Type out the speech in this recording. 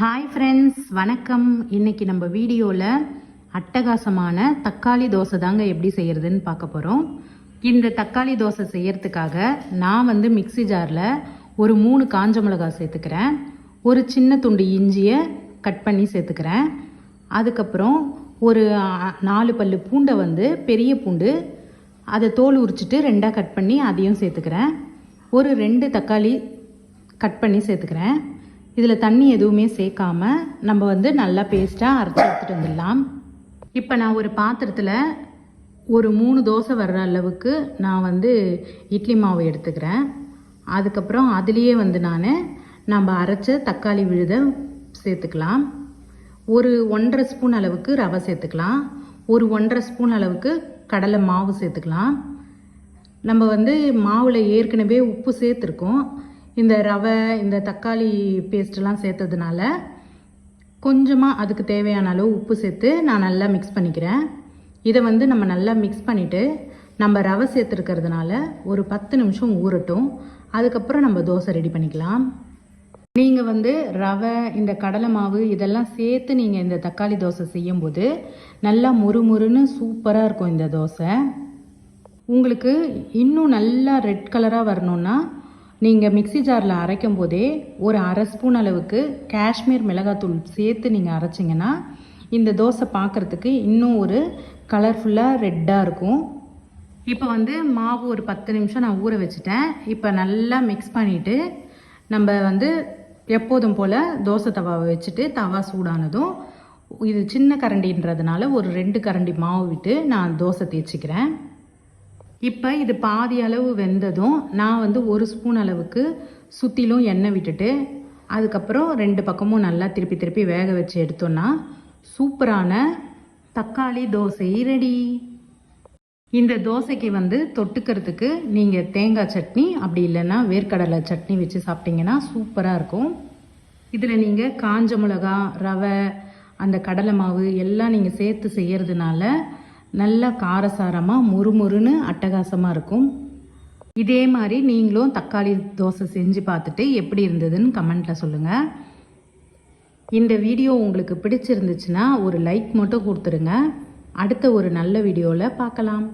Hi friends வணக்கம். இன்னைக்கு நம்ம வீடியோவில் அட்டகாசமான தக்காளி தோசை தாங்க எப்படி செய்கிறதுன்னு பார்க்க போகிறோம் இந்த தக்காளி தோசை செய்யறதுக்காக நான் வந்து மிக்ஸி ஜாரில் ஒரு மூணு காஞ்ச மிளகாய் சேர்த்துக்கிறேன். ஒரு சின்ன துண்டு இஞ்சியை கட் பண்ணி சேர்த்துக்கிறேன். அதுக்கப்புறம் ஒரு நாலு பல்லு பூண்டை வந்து பெரிய பூண்டு அதை தோல் உரிச்சிட்டு ரெண்டாக கட் பண்ணி அதையும் சேர்த்துக்கிறேன். ஒரு ரெண்டு தக்காளி கட் பண்ணி சேர்த்துக்கிறேன். இதில் தண்ணி எதுவுமே சேர்க்காம நம்ம வந்து நல்லா பேஸ்ட்டாக அரைச்சி எடுத்துகிட்டு வந்துடலாம். இப்போ நான் ஒரு பாத்திரத்தில் ஒரு மூணு தோசை வர்ற அளவுக்கு நான் வந்து இட்லி மாவு எடுத்துக்கிறேன். அதுக்கப்புறம் அதுலேயே வந்து நான் நம்ம அரைச்ச தக்காளி விழுத சேர்த்துக்கலாம். ஒரு ஒன்றரை ஸ்பூன் அளவுக்கு ரவை சேர்த்துக்கலாம். ஒரு ஒன்றரை ஸ்பூன் அளவுக்கு கடலை மாவு சேர்த்துக்கலாம். நம்ம வந்து மாவில் ஏற்கனவே உப்பு சேர்த்துருக்கோம். இந்த ரவை இந்த தக்காளி பேஸ்ட்லாம் சேர்த்ததுனால கொஞ்சமாக அதுக்கு தேவையான அளவு உப்பு சேர்த்து நான் நல்லா மிக்ஸ் பண்ணிக்கிறேன். இதை வந்து நம்ம நல்லா மிக்ஸ் பண்ணிவிட்டு நம்ம ரவை சேர்த்துருக்கிறதுனால ஒரு பத்து நிமிஷம் ஊறட்டும். அதுக்கப்புறம் நம்ம தோசை ரெடி பண்ணிக்கலாம். நீங்கள் வந்து ரவை இந்த கடலை மாவு இதெல்லாம் சேர்த்து நீங்கள் இந்த தக்காளி தோசை செய்யும்போது நல்லா முறுமுறுன்னு சூப்பராக இருக்கும் இந்த தோசை. உங்களுக்கு இன்னும் நல்லா ரெட் கலராக வரணுன்னா நீங்கள் மிக்ஸி ஜாரில் அரைக்கும் போதே ஒரு அரை ஸ்பூன் அளவுக்கு காஷ்மீர் மிளகாத்தூள் சேர்த்து நீங்கள் அரைச்சிங்கன்னா இந்த தோசை பார்க்குறதுக்கு இன்னும் ஒரு கலர்ஃபுல்லாக ரெட்டாக இருக்கும். இப்போ வந்து மாவு ஒரு பத்து நிமிஷம் நான் ஊற வச்சுட்டேன். இப்போ நல்லா மிக்ஸ் பண்ணிவிட்டு நம்ம வந்து எப்போதும் போல் தோசை தவாவை வச்சுட்டு தவா சூடானதும் இது சின்ன கரண்டின்றதுனால ஒரு ரெண்டு கரண்டி மாவு விட்டு நான் தோசை தேய்ச்சிக்கிறேன். இப்போ இது பாதி அளவு வெந்ததும் நான் வந்து ஒரு ஸ்பூன் அளவுக்கு சுற்றிலும் எண்ணெய் விட்டுட்டு அதுக்கப்புறம் ரெண்டு பக்கமும் நல்லா திருப்பி திருப்பி வேக வச்சு எடுத்தோன்னா சூப்பரான தக்காளி தோசை ரெடி. இந்த தோசைக்கு வந்து தொட்டுக்கிறதுக்கு நீங்கள் தேங்காய் சட்னி அப்படி இல்லைன்னா வேர்க்கடலை சட்னி வச்சு சாப்பிட்டீங்கன்னா சூப்பராக இருக்கும். இதில் நீங்கள் காஞ்ச மிளகா ரவை அந்த கடலை மாவு எல்லாம் நீங்கள் சேர்த்து செய்கிறதுனால நல்லா காரசாரமாக முறுமுறுன்னு அட்டகாசமாக இருக்கும். இதே மாதிரி நீங்களும் தக்காளி தோசை செஞ்சு பார்த்துட்டு எப்படி இருந்ததுன்னு கமெண்ட்டில் சொல்லுங்கள் இந்த வீடியோ உங்களுக்கு பிடிச்சிருந்துச்சுன்னா ஒரு லைக் மட்டும் கொடுத்துருங்க. அடுத்த ஒரு நல்ல வீடியோவில் பார்க்கலாம்.